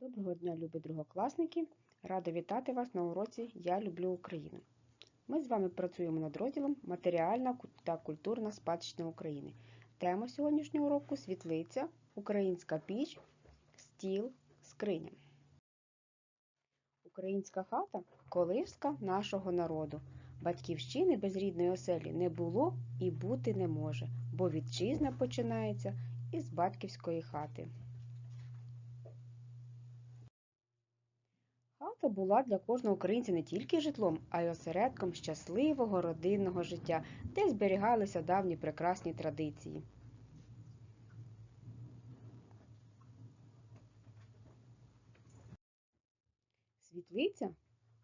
Доброго дня, любі другокласники! Рада вітати вас на уроці Я люблю Україну. Ми з вами працюємо над розділом Матеріальна та культурна спадщина України. Тема сьогоднішнього уроку світлиця, українська піч, стіл, скриня. Українська хата колиска нашого народу. Батьківщини без рідної оселі не було і бути не може, бо вітчизна починається із батьківської хати. Хата була для кожного українця не тільки житлом, а й осередком щасливого родинного життя, де зберігалися давні прекрасні традиції. Світлиця,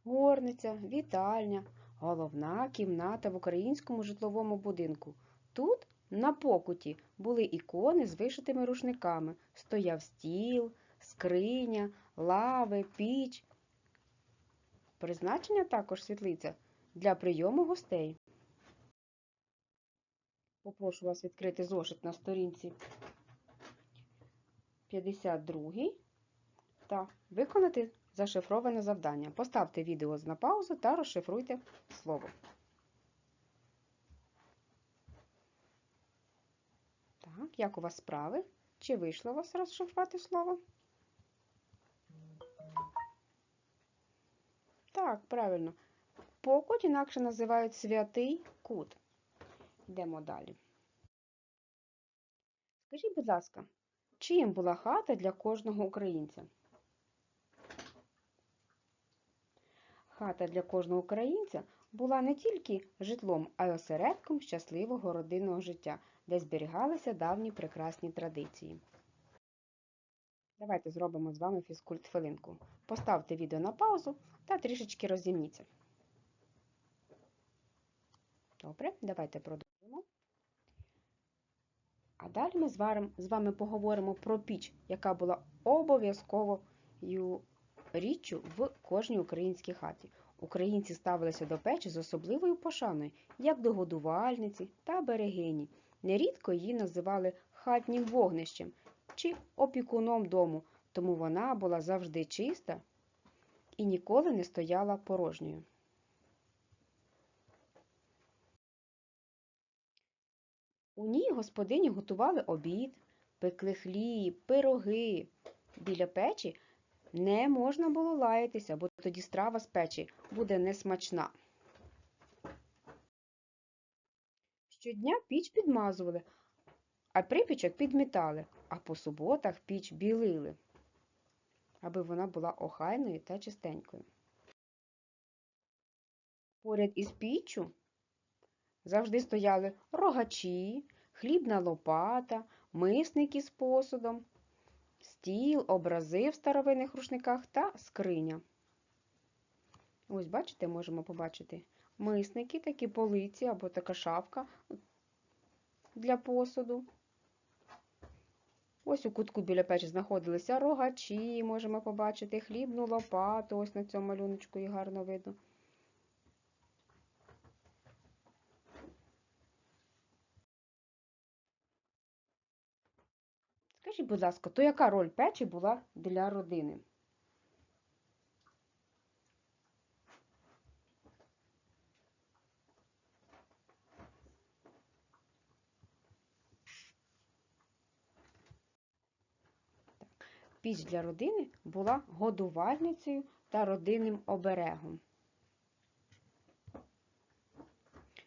горниця, вітальня, головна кімната в українському житловому будинку. Тут, на покуті, були ікони з вишитими рушниками, стояв стіл, скриня, лави, піч. Призначення також світлиця для прийому гостей. Попрошу вас відкрити зошит на сторінці 52 та виконати зашифроване завдання. Поставте відео на паузу та розшифруйте слово. Так, як у вас справи? Чи вийшло у вас розшифрувати слово? Так, правильно. Покуть інакше називають святий кут. Йдемо далі. Скажіть, будь ласка, чиїм була хата для кожного українця? Хата для кожного українця була не тільки житлом, а й осередком щасливого родинного життя, де зберігалися давні прекрасні традиції. Давайте зробимо з вами фізкульт хвилинку. Поставте відео на паузу та трішечки розімніться. Добре, давайте продовжимо. А далі ми з вами поговоримо про піч, яка була обов'язковою річчю в кожній українській хаті. Українці ставилися до печі з особливою пошаною, як до годувальниці та берегині. Нерідко її називали хатнім вогнищем чи опікуном дому, тому вона була завжди чиста і ніколи не стояла порожньою. У ній господині готували обід, пекли хліб, пироги. Біля печі не можна було лаятися, бо тоді страва з печі буде несмачна. Щодня піч підмазували, а припічок підмітали, а по суботах піч білили, аби вона була охайною та чистенькою. Поряд із піччю завжди стояли рогачі, хлібна лопата, мисники з посудом, стіл, образи в старовинних рушниках та скриня. Ось, бачите, можемо побачити мисники, такі полиці або така шафка для посуду. Ось у кутку біля печі знаходилися рогачі, можемо побачити хлібну лопату, ось на цьому малюночку її гарно видно. Скажіть, будь ласка, то яка роль печі була для родини? Піч для родини була годувальницею та родинним оберегом.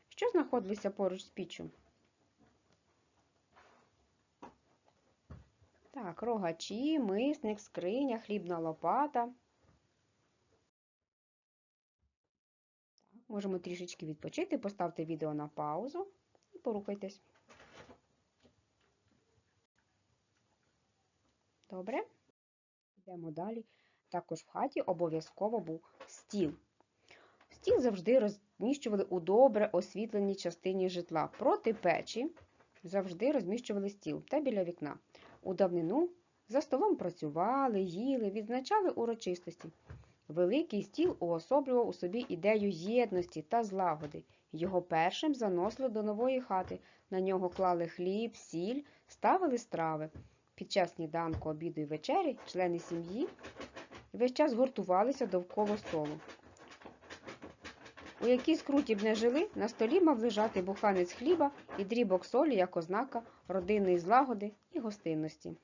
Що знаходилося поруч з піччю? Так, рогачі, мисник, скриня, хлібна лопата. Можемо трішечки відпочити, поставте відео на паузу і порухайтесь. Добре? Йдемо далі. Також в хаті обов'язково був стіл. Стіл завжди розміщували у добре освітленій частині житла. Проти печі завжди розміщували стіл та біля вікна. У давнину за столом працювали, їли, відзначали урочистості. Великий стіл уособлював у собі ідею єдності та злагоди. Його першим заносили до нової хати. На нього клали хліб, сіль, ставили страви. Під час сніданку, обіду і вечері члени сім'ї весь час гуртувалися довкола столу. У якій скруті б не жили, на столі мав лежати буханець хліба і дрібок солі як ознака родинної злагоди і гостинності.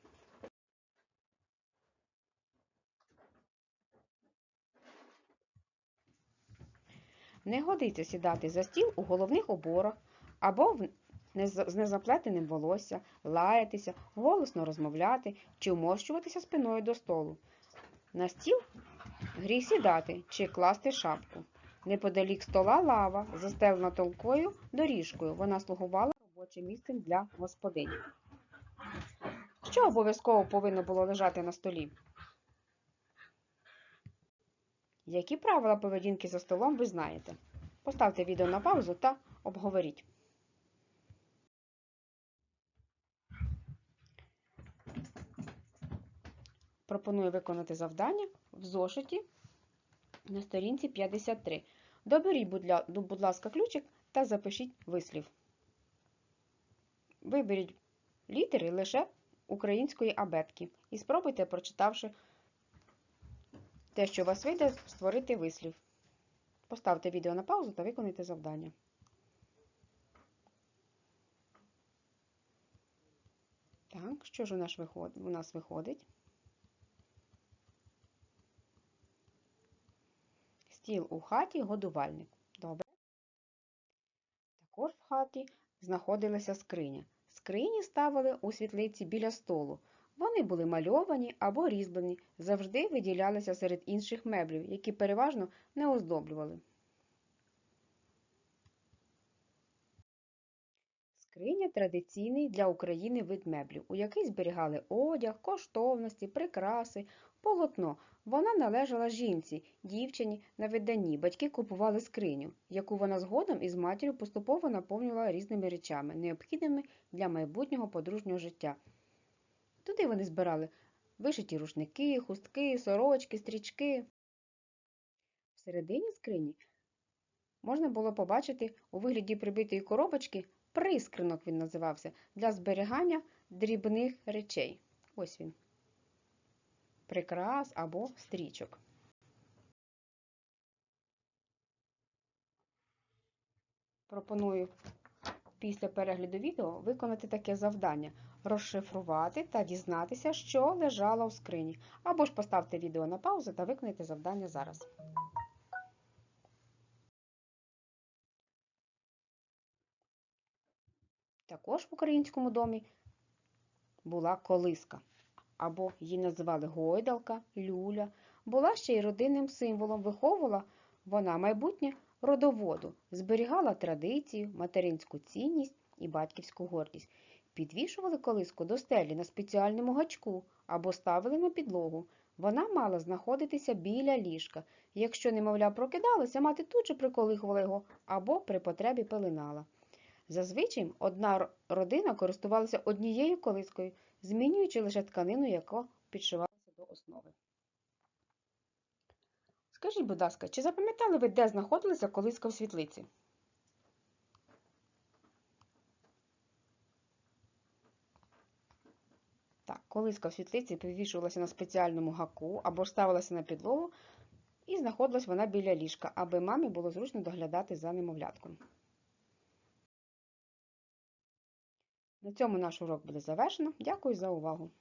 Не годиться сідати за стіл у головних оборах або в з незаплетеним волосся, лаятися, голосно розмовляти чи вмощуватися спиною до столу. На стіл гріх сідати чи класти шапку. Неподалік стола лава, застелена тонкою доріжкою. Вона слугувала робочим місцем для господині. Що обов'язково повинно було лежати на столі? Які правила поведінки за столом ви знаєте? Поставте відео на паузу та обговоріть. Пропоную виконати завдання в зошиті на сторінці 53. Доберіть, ну, будь ласка, ключик та запишіть вислів. Виберіть літери лише української абетки і спробуйте, прочитавши те, що у вас вийде, створити вислів. Поставте відео на паузу та виконайте завдання. Так, що ж у нас виходить? У нас виходить? Стіл у хаті годувальник. Добре. Також в хаті знаходилася скриня. Скрині ставили у світлиці біля столу. Вони були мальовані або різьблені, завжди виділялися серед інших меблів, які переважно не оздоблювали. Скриня традиційний для України вид меблів, у який зберігали одяг, коштовності, прикраси, полотно. Вона належала жінці, дівчині на виданні. Батьки купували скриню, яку вона згодом із матір'ю поступово наповнювала різними речами, необхідними для майбутнього подружнього життя. Туди вони збирали вишиті рушники, хустки, сорочки, стрічки. Всередині скрині можна було побачити у вигляді прибитої коробочки прискринок він називався, для зберігання дрібних речей. Ось він. Прикрас або стрічок. Пропоную після перегляду відео виконати таке завдання розшифрувати та дізнатися, що лежало в скрині. Або ж поставте відео на паузу та виконайте завдання зараз. Також в українському домі була колиска, або її називали гойдалка, люля, була ще й родинним символом, виховувала вона майбутнє родоводу, зберігала традицію, материнську цінність і батьківську гордість. Підвішували колиску до стелі на спеціальному гачку або ставили на підлогу. Вона мала знаходитися біля ліжка. Якщо немовля прокидалася, мати тут же приколихувала його або при потребі пеленала. Зазвичай одна родина користувалася однією колискою, змінюючи лише тканину, яка підшивалася до основи. Скажіть, будь ласка, чи запам'ятали ви, де знаходилася колиска в світлиці? Так, колиска в світлиці підвішувалася на спеціальному гаку або ставилася на підлогу, і знаходилась вона біля ліжка, аби мамі було зручно доглядати за немовлятком. На цьому наш урок буде завершено. Дякую за увагу!